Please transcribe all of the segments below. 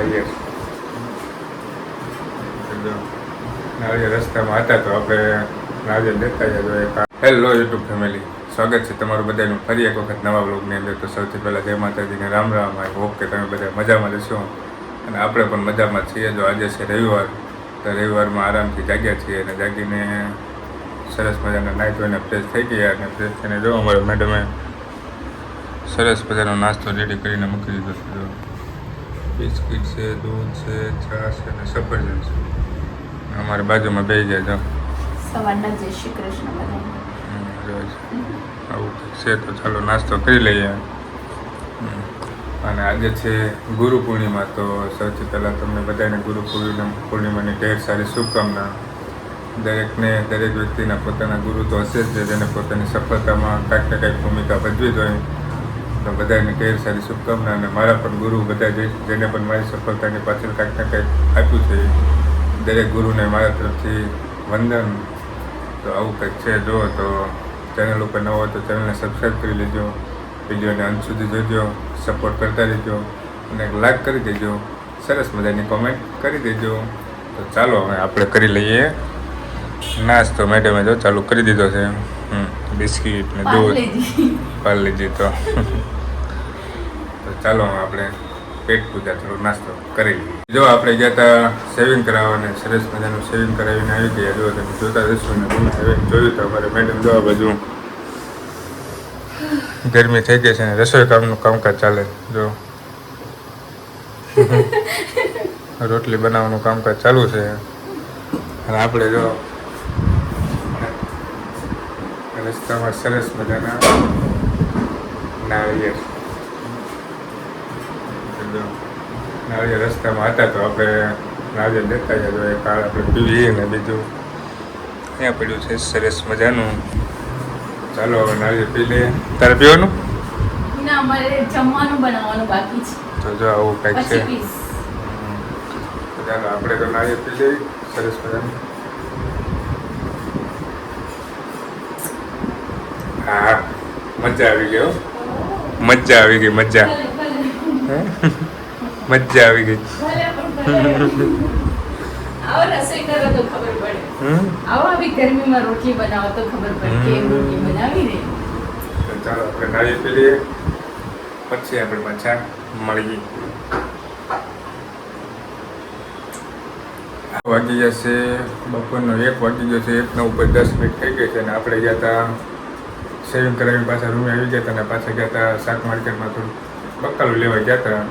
નાળિયેર નાળિયેર રસ્તામાં હતા તો આપણે નાળિયેર લેતા જજો એક હેલો યુટ્યુબ ફેમિલી સ્વાગત છે તમારું બધાનું. ફરી એક વખત નવા બ્લોગની અંદર તો સૌથી પહેલાં જય માતાજીને રામ રામ. આઈ હોપ કે તમે બધા મજામાં જશો. અને આપણે પણ મજામાં છીએ. જો આજે છે રવિવાર, તો રવિવારમાં આરામથી જાગ્યા છીએ અને જાગીને સરસ મજાના નાઈ ધોઈને ફ્રેશ થઈ ગયા અને ફ્રેશ થઈને જો અમારે મેડમે સરસ મજાનો નાસ્તો રેડી કરીને મૂકી દીધો બિસ્કિટ છે દૂધ છે છાશ છે અને સફરજન છે. અમારી બાજુમાં બે જાય જાઓ. સવારના જય શ્રી કૃષ્ણ બધાને. છે. આવું છે તો ચાલો નાસ્તો કરી લઈએ. અને આજે છે ગુરુ પૂર્ણિમા તો સૌથી પહેલાં તમને બધાને ગુરુ પૂર્ણિમા પૂર્ણિમાની ઢેર સારી શુભકામના. દરેકને દરેક વ્યક્તિના પોતાના ગુરુ તો હશે જ જે જેને પોતાની સફળતામાં કાંઈક ને કાંઈક ભૂમિકા ભજવી જ હોય. તો બધાને ઢેર સારી શુભકામના. અને મારા પણ ગુરુ બધા જેને પણ મારી સફળતાની પાછળ કાંઈક ને કાંઈક આપ્યું છે, દરેક ગુરુને મારા તરફથી વંદન. તો આવું કંઈક છે, જો તો ચેનલ ઉપર ન હોય તો ચેનલને સબસ્ક્રાઈબ કરી લેજો. વિડીયોને અંત સુધી જોજો સપોર્ટ કરતા રહેજો. અને એક લાઈક કરી દેજો. સરસ મજાની કોમેન્ટ કરી દેજો. તો ચાલો હવે આપણે કરી લઈએ. નાસ્તો મેડમે જો ચાલુ કરી દીધો છે. બિસ્કીટ ને દૂધ. પાર્લેજી લીધી તો. તો ચાલો આપણે પેટ પૂજા થોડો નાસ્તો કરી લઈએ. જો આપણે ગયા હતા સેવિંગ કરાવવાને સરસ મજાનું સેવિંગ કરાવીને આવી ગયા. જો તમે જોતા જશો ને તમે હવે જોયું તો અમારે મેડમ જો આ બાજુ ગરમી થઈ ગઈ છે ને રસોઈ કામનું કામકાજ ચાલે. જો. રોટલી બનાવવાનું કામકાજ ચાલુ છે. અને આપણે જો રસ્તામાં સરસ મજાના નાળિયેર. નાળિયેર રસ્તામાં હતા તો આપણે નાળિયેર લેતા જાય તો એ કાળ આપણે પીવીએ ને બીજું. અહીંયા પડ્યું છે સરસ મજાનું. ચાલો હવે નાળિયેર પી લઈએ. તારે પીવાનું? જમવાનું બનાવવાનું બાકી છે. તો જો આવું કંઈક છે. ચાલો આપણે તો નાળિયેર પી લઈએ. સરસ મજાનું. હા મજા આવી ગઈ મજા આવી ગઈ મજા? મજા આવી ગઈ. ચાલો આપણે નાળિયેર પી પછી આપણે પાછા મળીએ. વાગી જશે બપોરનો એક વાગી ગયો છે એકનો ઉપર દસ મિનિટ થઈ ગઈ છે અને આપણે ગયા હતા સેવિંગ કરાવીને પાછા રૂમે આવી ગયા હતા અને પાછા ગયા હતા શાક માર્કેટમાં થોડું બકાલું લેવા ગયા હતા.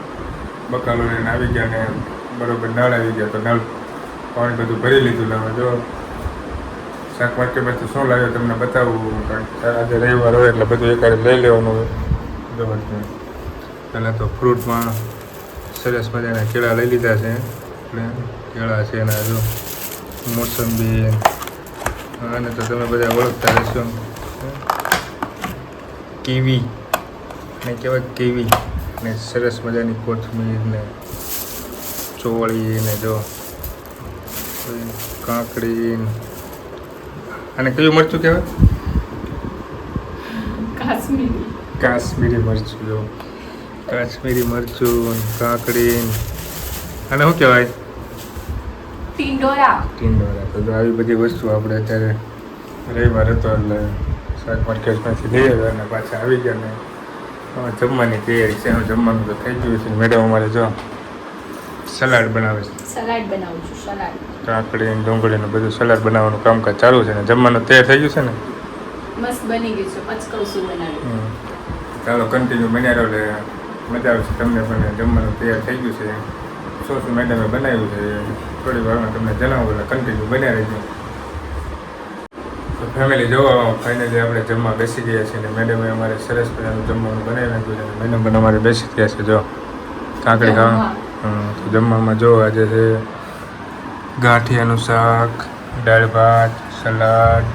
બકાલું લઈને આવી ગયા ને બરાબર નળ આવી ગયા તો નળ પાણી બધું ભરી લીધું હવે જો શાક માર્કેટમાં તો શું લાવ્યો તમને બતાવું? કારણ આજે રવિવાર હોય એટલે બધું એકારે લઈ લેવાનું હોય. પહેલાં તો ફ્રૂટમાં સરસ મજાના કેળા લઈ લીધા છે. એટલે કેળા છે એના જો મોસંબી અને તો તમે બધા ઓળખતા રહેશો કીવી? ને કહેવાય કીવી ને સરસ મજાની કોથમીર ને ચોળી ને જો કાંકડી અને કયું મરચું કહેવાય? કાશ્મીરી. કાશ્મીરી મરચું જો. કાશ્મીરી મરચું કાંકડી અને શું કહેવાય? ટિંડોરા. ટિંડોરા. તો આવી બધી વસ્તુ આપણે અત્યારે રવિવારે તો એટલે શાક માર્કેટમાંથી લઈ આવ્યા અને પાછા આવી ગયા ને હવે જમવાની તૈયારી છે. જમવાનું તો થઈ ગયું છે. મેડમ અમારે જો સલાડ બનાવે છે. સલાડ બનાવું છું સલાડ. કાકડી ને ડુંગળી ને બધું સલાડ બનાવવાનું કામકાજ ચાલુ છે ને જમવાનું તૈયાર થઈ ગયું છે ને? મસ્ત બની ગયું છે. પછી શું બનાવ્યું. ચાલો કન્ટિન્યુ બન્યા રહો એટલે મજા આવશે તમને પણ જમવાનું તૈયાર થઈ ગયું છે. શું શું મેડમે બનાવ્યું છે. થોડી વારમાં તમને જણાવું એટલે કન્ટિન્યુ બન્યા રહેજો. ફેમિલી જોવા ફાઇનલી આપણે જમવા બેસી ગયા છીએ અને મેડમે અમારે સરસ મજાનું જમવાનું બનાવી નાખ્યું છે મેડમ પણ અમારે બેસી ગયા છે, જો. કાંકડી ખાવા તો જમવામાં જો આજે છે ગાંઠિયાનું શાક, દાળ ભાત, સલાડ,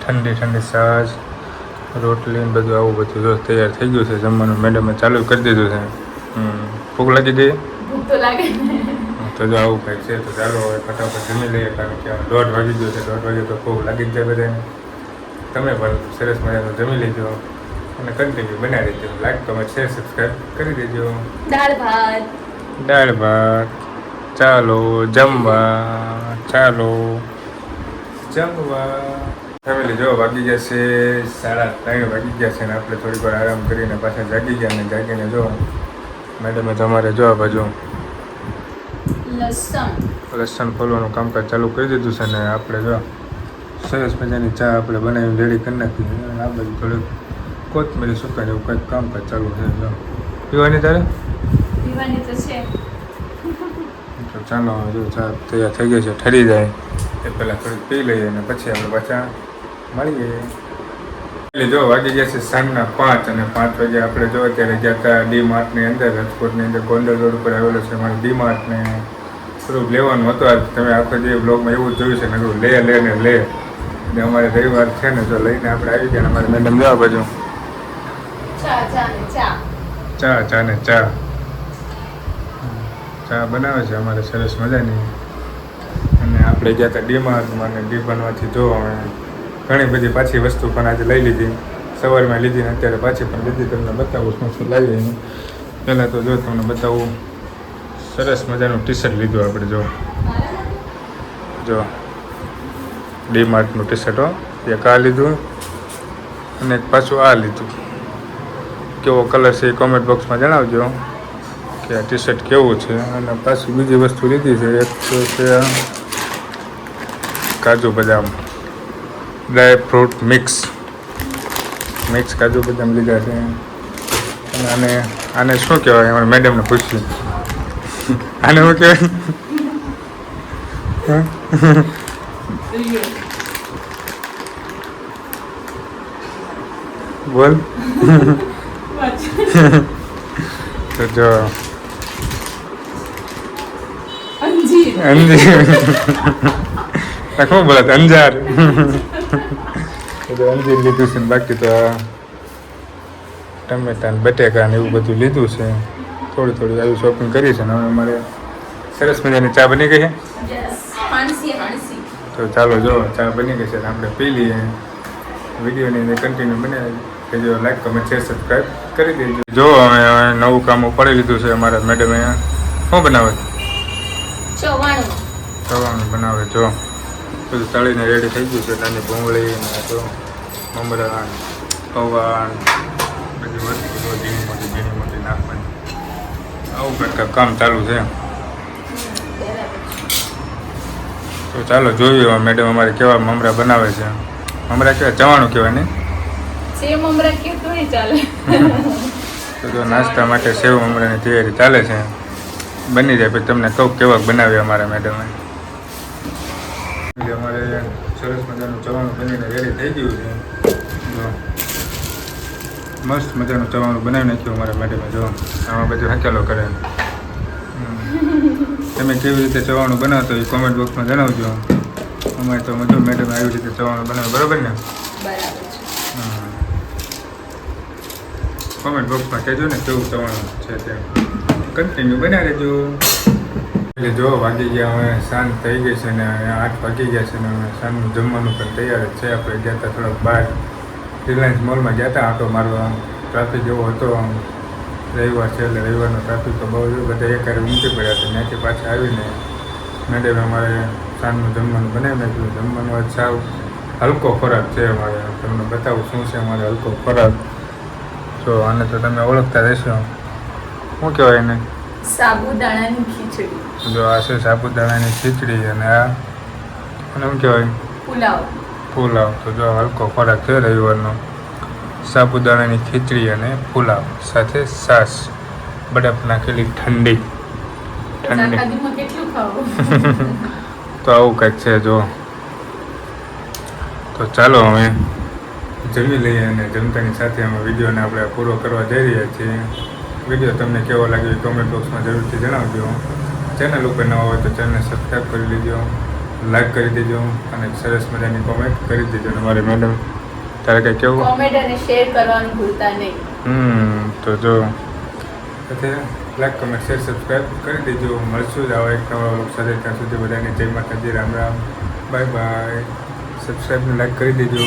ઠંડી ઠંડી સાસ રોટલી ને બધું આવું બધું જો તૈયાર થઈ ગયું છે જમવાનું. મેડમે ચાલુ કરી દીધું છે. ભૂખ લાગી ગઈ? ભૂખ તો લાગે. તો જો આવું કંઈક છે તો ચાલો હવે ફટાફટ જમી લઈએ કારણ કે દોઢ વાગી ગયો છે. દોઢ વાગે તો ખૂબ લાગી જ જાય બધાને. તમે પણ સરસ મજાનું જમી લેજો અને કન્ટિન્યુ બનાવી દેજો. લાઈક કમેન્ટ શેર સબસ્ક્રાઈબ કરી દેજો. દાળ ભાત. દાળ ભાત. ચાલો જમવા. ચાલો. જમવા. ફેમિલી જો વાગી ગયા છે સાડા ત્રણ વાગી ગયા છે ને આપણે થોડીક વાર આરામ કરીને પાછા જાગી ગયા ને જાગીને જો મેડમે તમારે જોવા બાજુ લસણ. લસણ ખોલવાનું કામકાજ ચાલુ કરી દીધું છે ને આપણે જો સરસ મજાની ચા આપણે બનાવીને રેડી કરી નાખી અને આ બાજુ થોડુંક કોથમીરી સુકાય એવું કંઈક કામકાજ ચાલુ છે જો. પીવાની તારે? પીવાની તો છે. તો ચાલો જો ચા તૈયાર થઈ ગઈ છે ઠરી જાય. એ પહેલાં થોડીક પી લઈએ અને પછી આપણે પાછા મળીએ. એટલે જો વાગી ગયા છે સાંજના પાંચ અને પાંચ વાગે આપણે જો અત્યારે ગયા હતા ડી માર્ટની અંદર રાજકોટની અંદર ગોંડલ રોડ ઉપર આવેલો છે મારે ડી માર્ટને. થોડુંક લેવાનું હતું. આજ તમે આખો જે બ્લોગમાં એવું જોયું છે. ને કહ્યું લે લે ને લે. ને અમારે રવિવાર છે ને જો લઈને આપણે આવી ગયા ને અમારે મેડમ જવા બાજુ. ચા ચા ને ચા. ચા ને બનાવે છે અમારે સરસ મજાની. અને આપણે ગયા હતા ડીમાર્ટમાં અને ડી બનવાથી જો અમે ઘણી બધી પાછી વસ્તુ પણ આજે લઈ લીધી. સવારમાં લીધી ને અત્યારે પાછી પણ લીધી. તમને બતાવું શું શું લાવી પહેલાં તો જો તમને બતાવું. સરસ મજાનું ટી શર્ટ લીધું આપણે, જો. જો. ડી માર્ટનું ટી શર્ટ હો. એક આ લીધું અને એક પાછું આ લીધું. કેવો કલર છે એ કોમેન્ટ બોક્સમાં જણાવજો. કે આ ટી શર્ટ કેવું છે? અને પાછું બીજી વસ્તુ લીધી છે, એક તો છે કાજુ બદામ. ડ્રાય ફ્રૂટ મિક્સ મિક્સ કાજુ બદામ લીધા છે. અને આને આને શું કહેવાય? અમારે મેડમને પૂછ્યું. આને શું કહેવાય બોલ. તો જો. અંજીર. અંજીર. શું બોલે અંજાર. તો અંજીર લીધું છે બાકી તો ટમેટા ને બટેકા ને એવું બધું લીધું છે. થોડી થોડી આવી શોપિંગ કરી છે ને હવે અમારે સરસ મજાની ચા બની ગઈ છે. તો ચાલો જો ચા બની ગઈ છે આપણે પી લઈએ. વિડીયોની અંદર કન્ટિન્યુ બનાવી. દેજો લાઈક કમેન્ટ શેર સબસ્ક્રાઈબ કરી દેજો. જો અમે નવું કામ ઉપાડી લીધું છે અમારા મેડમે શું બનાવે? ચવાણું. બનાવે જો. બધું તળીને રેડી થઈ ગયું છે. નાની ભૂંગળી જો મમરા પૌવા બધી વસ્તુ જો ઝીણી મોટી આવું કરતા કામ ચાલુ છે. તો ચાલો જોઈએ મેડમ અમારે કેવા મમરા બનાવે છે. મમરા કેવા ચવાણું કહેવાય ને? સેવ મમરા કેવું ચાલે. તો જો નાસ્તા માટે સેવ મમરાની તૈયારી ચાલે છે. બની જાય પછી તમને કહું કેવા બનાવ્યા અમારા મેડમે એટલે અમારે સરસ મજાનું ચવાણું બનીને રેડી થઈ ગયું છે. મસ્ત મજાનું ચવાણું બનાવી નાખ્યું અમારા મેડમે, જો. આમાં બધું હકેલો કરે. તમે કેવી રીતે ચવાણું બનાવતો એ કોમેન્ટ બોક્સમાં જણાવજો. અમારે તો મજો મેડમ આવી રીતે ચવાણું બનાવે બરાબર ને? કોમેન્ટ બોક્સમાં કહેજો ને કેવું ચવાણું છે તે. કન્ટિન્યુ બનાવી દેજો એટલે જો, વાગી ગયા, હવે સાંજ થઈ ગઈ છે ને, આઠ વાગી ગયા છે ને, હવે સાંજનું જમવાનું પણ તૈયાર જ છે. આપણે ગયા હતા થોડાક બહાર રિલાયન્સ મોલમાં ગયા હતા આટો મારવા ટ્રાફિક જેવો હતો આમ. રવિવાર છે એટલે રવિવારનો ટ્રાફિક તો બહુ બધા એકારે ઉમટી પડ્યા હતા. ત્યાંથી પાછા આવીને મેડમે અમારે સાંજનું જમવાનું બનાવી નાખ્યું જમવાનું આજ સાવ હલકો ખોરાક છે અમારે. તમને બતાવું શું છે અમારે હલકો ખોરાક. જો આને તો તમે ઓળખતા રહેશો શું કહેવાય એને? સાબુદાણાની ખીચડી. જો આ છે સાબુદાણાની ખીચડી અને આ અને શું કહેવાય? પુલાવ. પુલાવ. તો જો હલકો ખોરાક છે રવિવારનો સાબુદાણાની ખીચડી અને પુલાવ સાથે સાસ. બરફ નાખેલી ઠંડી. ઠંડી. તો આવું કંઈક છે જો. તો ચાલો અમે જમી લઈએ અને જમતાની સાથે અમે વિડીયોને આપણે પૂરો કરવા જઈ રહ્યા છીએ. વીડિયો તમને કેવો લાગ્યો કોમેન્ટ બોક્સમાં જરૂરથી જણાવજો. ચેનલ ઉપર નવા હોય તો ચેનલને સબસ્ક્રાઈબ કરી લેજો. લાઈક કરી દેજો અને સરસ મજાની કોમેન્ટ કરી દેજો તમારી મેડમ તારે કંઈ કેવું? કોમેન્ટ અને શેર કરવાનું ભૂલતા નહીં. હમ તો જો. લાઈક કમેન્ટ શેર સબસ્ક્રાઈબ કરી દેજો. મળશું જ આવા એક નવા સાથે ત્યાં સુધી બધાને જય માતાજી રામ રામ. બાય બાય સબસ્ક્રાઈબને લાઈક કરી દેજો.